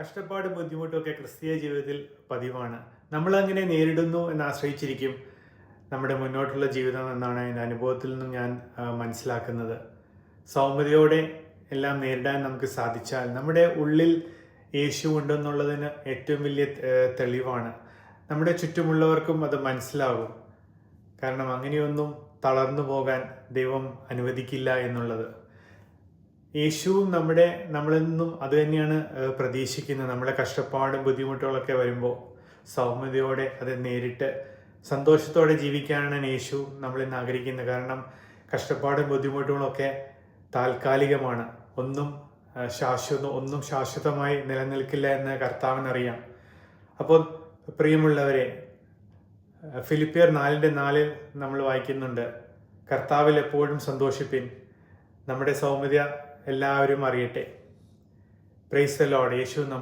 കഷ്ടപ്പാടും ബുദ്ധിമുട്ടും ഒക്കെ ക്രിസ്തീയ ജീവിതത്തിൽ പതിവാണ്. നമ്മൾ അങ്ങനെ നേരിടുന്നു എന്ന് ആശ്രയിച്ചിരിക്കും നമ്മുടെ മുന്നോട്ടുള്ള ജീവിതം എന്നാണ് എന്റെ അനുഭവത്തിൽ നിന്നും ഞാൻ മനസ്സിലാക്കുന്നത്. സൗമ്യതയോടെ എല്ലാം നേരിടാൻ നമുക്ക് സാധിച്ചാൽ നമ്മുടെ ഉള്ളിൽ യേശു ഉണ്ടെന്നുള്ളതിന് ഏറ്റവും വലിയ തെളിവാണ്. നമ്മുടെ ചുറ്റുമുള്ളവർക്കും അത് മനസ്സിലാകും. കാരണം അങ്ങനെയൊന്നും തളർന്നു പോകാൻ ദൈവം അനുവദിക്കില്ല എന്നുള്ളത്. യേശുവും നമ്മുടെ നമ്മളിൽ നിന്നും അത് തന്നെയാണ് പ്രതീക്ഷിക്കുന്നത്. നമ്മുടെ കഷ്ടപ്പാടും ബുദ്ധിമുട്ടുകളൊക്കെ വരുമ്പോൾ സൗമ്യതയോടെ അത് നേരിട്ട് സന്തോഷത്തോടെ ജീവിക്കാനാണ് യേശു നമ്മളിൽ നിന്ന് ആഗ്രഹിക്കുന്നത്. കാരണം കഷ്ടപ്പാടും ബുദ്ധിമുട്ടുകളൊക്കെ താൽക്കാലികമാണ്. ഒന്നും ശാശ്വതം ഒന്നും ശാശ്വതമായി നിലനിൽക്കില്ല എന്ന് കർത്താവിനറിയാം. അപ്പോൾ പ്രിയമുള്ളവരെ ഫിലിപ്പിയർ നാലിന്റെ നാലിൽ നമ്മൾ വായിക്കുന്നുണ്ട് കർത്താവിൽ എപ്പോഴും സന്തോഷിപ്പിൻ നമ്മുടെ സൗമ്യത എല്ലാവരും അറിയട്ടെ. പ്രൈസ് ലോഡ് യേശു നമ്മ